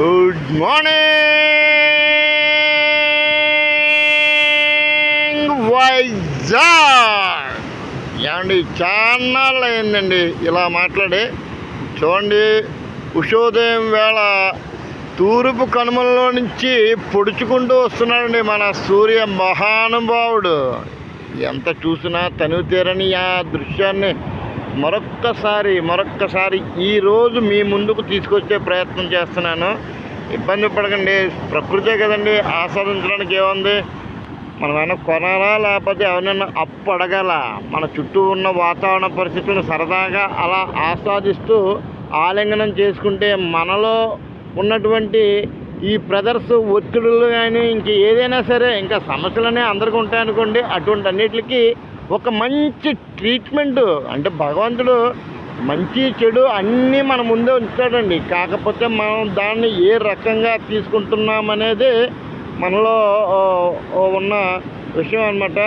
Good morning Vizag ఏమండి చాలా అయిందండి ఇలా మాట్లాడి. చూడండి ఉషోదయం వేళ తూర్పు కనుమల్లో నుంచి పొడుచుకుంటూ వస్తున్నాడండి మన సూర్య మహానుభావుడు. ఎంత చూసినా తనువు తీరని ఆ దృశ్యాన్ని మరొక్కసారి మరొక్కసారి ఈరోజు మీ ముందుకు తీసుకొచ్చే ప్రయత్నం చేస్తున్నాను. ఇబ్బంది పడకండి. ప్రకృతే కదండి ఆస్వాదించడానికి ఏముంది? మనం ఏమైనా కొనాలా? లేకపోతే ఎవరైనా అప్పు అడగాల? మన చుట్టూ ఉన్న వాతావరణ పరిస్థితులను సరదాగా అలా ఆస్వాదిస్తూ ఆలింగనం చేసుకుంటే మనలో ఉన్నటువంటి ఈ బ్రదర్స్ ఒత్తిడులు కానీ ఇంక ఏదైనా సరే ఇంకా సమస్యలనే అందరికీ ఉంటాయనుకోండి. అటువంటి అన్నిటికీ ఒక మంచి ట్రీట్మెంట్ అంటే భగవంతుడు మంచి చెడు అన్నీ మన ముందే ఉంచాడండి. కాకపోతే మనం దాన్ని ఏ రకంగా తీసుకుంటున్నాం అనేది మనలో ఉన్న విషయం అనమాట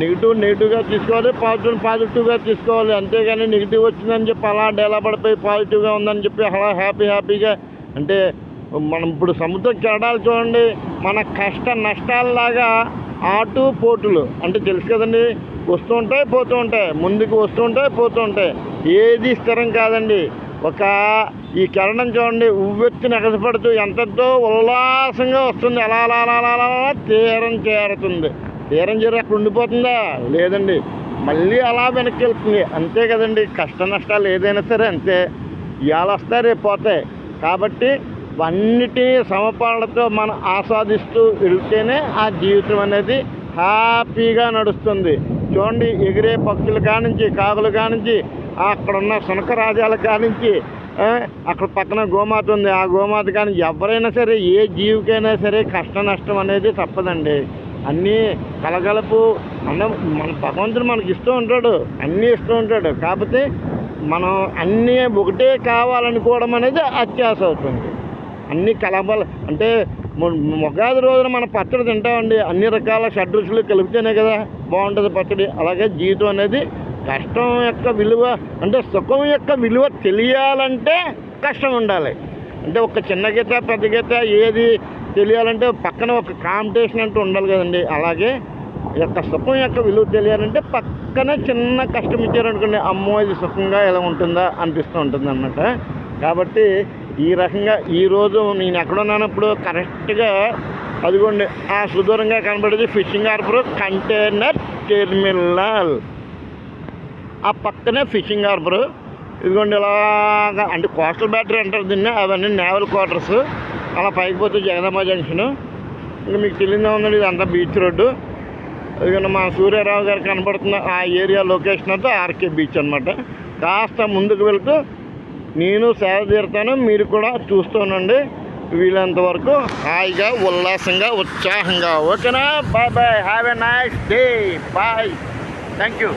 నెగిటివ్ నెగిటివ్గా తీసుకోవాలి పాజిటివ్ పాజిటివ్గా తీసుకోవాలి. అంతేగాని నెగిటివ్ వచ్చిందని చెప్పి అలా డేలా పడిపోయి పాజిటివ్గా ఉందని చెప్పి అలా హ్యాపీ హ్యాపీగా అంటే మనం ఇప్పుడు సముద్రం కెరడాలు చూడండి. మన కష్ట నష్టాలలాగా ఆటు పోటులు. అంటే తెలుసు కదండి వస్తూ ఉంటాయి పోతూ ఉంటాయి ముందుకు వస్తూ ఉంటాయి పోతూ ఉంటాయి ఏది స్థిరం కాదండి. ఒక ఈ కిరణం చూడండి ఉవ్వెత్తున ఎగసిపడుతూ ఎంతతో ఉల్లాసంగా వస్తుంది. అలా అలా అలా అలా అలా తీరం చేరుతుంది. తీరం చేరి అక్కడ ఉండిపోతుందా? లేదండి. మళ్ళీ అలా వెనక్కి వెళ్తుంది. అంతే కదండి. కష్ట నష్టాలు ఏదైనా సరే అంతే. ఇవాళ వస్తాయి రేపు పోతాయి. కాబట్టి అన్నిటినీ సమపాలతో మనం ఆస్వాదిస్తూ వెళ్తేనే ఆ జీవితం అనేది హ్యాపీగా నడుస్తుంది. చూడండి ఎగిరే పక్షుల కానించి కాకుల కానించి అక్కడ ఉన్న సునక కానించి అక్కడ పక్కన గోమాత ఉంది. ఆ గోమాత కానీ ఎవరైనా సరే ఏ జీవికైనా సరే కష్ట నష్టం అనేది తప్పదండి. అన్నీ కలగలుపు మన మన భగవంతుడు మనకి ఇస్తూ ఉంటాడు. అన్నీ ఇస్తూ ఉంటాడు. కాకపోతే మనం అన్నీ ఒకటే కావాలనుకోవడం అనేది అత్యాస అవుతుంది. అన్ని కలబల అంటే మొ- రోజున మన పచ్చడి తింటామండి. అన్ని రకాల షడ్రుచులు కలిపితేనే కదా బాగుంటుంది పచ్చడి. అలాగే జీవితం అనేది కష్టం యొక్క విలువ అంటే సుఖం యొక్క విలువ తెలియాలంటే కష్టం ఉండాలి. అంటే ఒక చిన్న గీత పెద్ద గీత ఏది తెలియాలంటే పక్కన ఒక కాంపిటీషన్ అంటూ ఉండాలి కదండి. అలాగే యొక్క సుఖం యొక్క విలువ తెలియాలంటే పక్కన చిన్న కష్టం ఇచ్చారనుకోండి అమ్మో ఇది సుఖంగా ఎలా ఉంటుందా అనిపిస్తూ ఉంటుంది అన్నమాట కాబట్టి ఈ రకంగా ఈరోజు నేను ఎక్కడున్నానప్పుడు కరెక్ట్గా అదిగోండి ఆ సుదూరంగా కనబడేది ఫిషింగ్ హార్బర్ కంటైనర్ టెర్మినల్. ఆ పక్కనే ఫిషింగ్ హార్బర్. ఇదిగోండి ఇలాగా అంటే కోస్టల్ బ్యాటరీ అంటారు దీన్ని అవన్నీ నేవల్ క్వార్టర్స్. అలా పైకి పోతే జగదమ్మ జంక్షన్. ఇంకా మీకు తెలియదా ఉందండి ఇదంతా బీచ్ రోడ్డు. ఇదిగోండి మా సూర్యారావు గారు కనబడుతున్న ఆ ఏరియా లొకేషన్ అంతా ఆర్కే బీచ్ అనమాట కాస్త ముందుకు వెళ్తూ నేను సేవ తీరుతాను మీరు కూడా చూస్తూనండి. వీలంత వరకు హాయిగా ఉల్లాసంగా ఉత్సాహంగా. ఓకేనా? Bye bye. Have a nice day bye thank you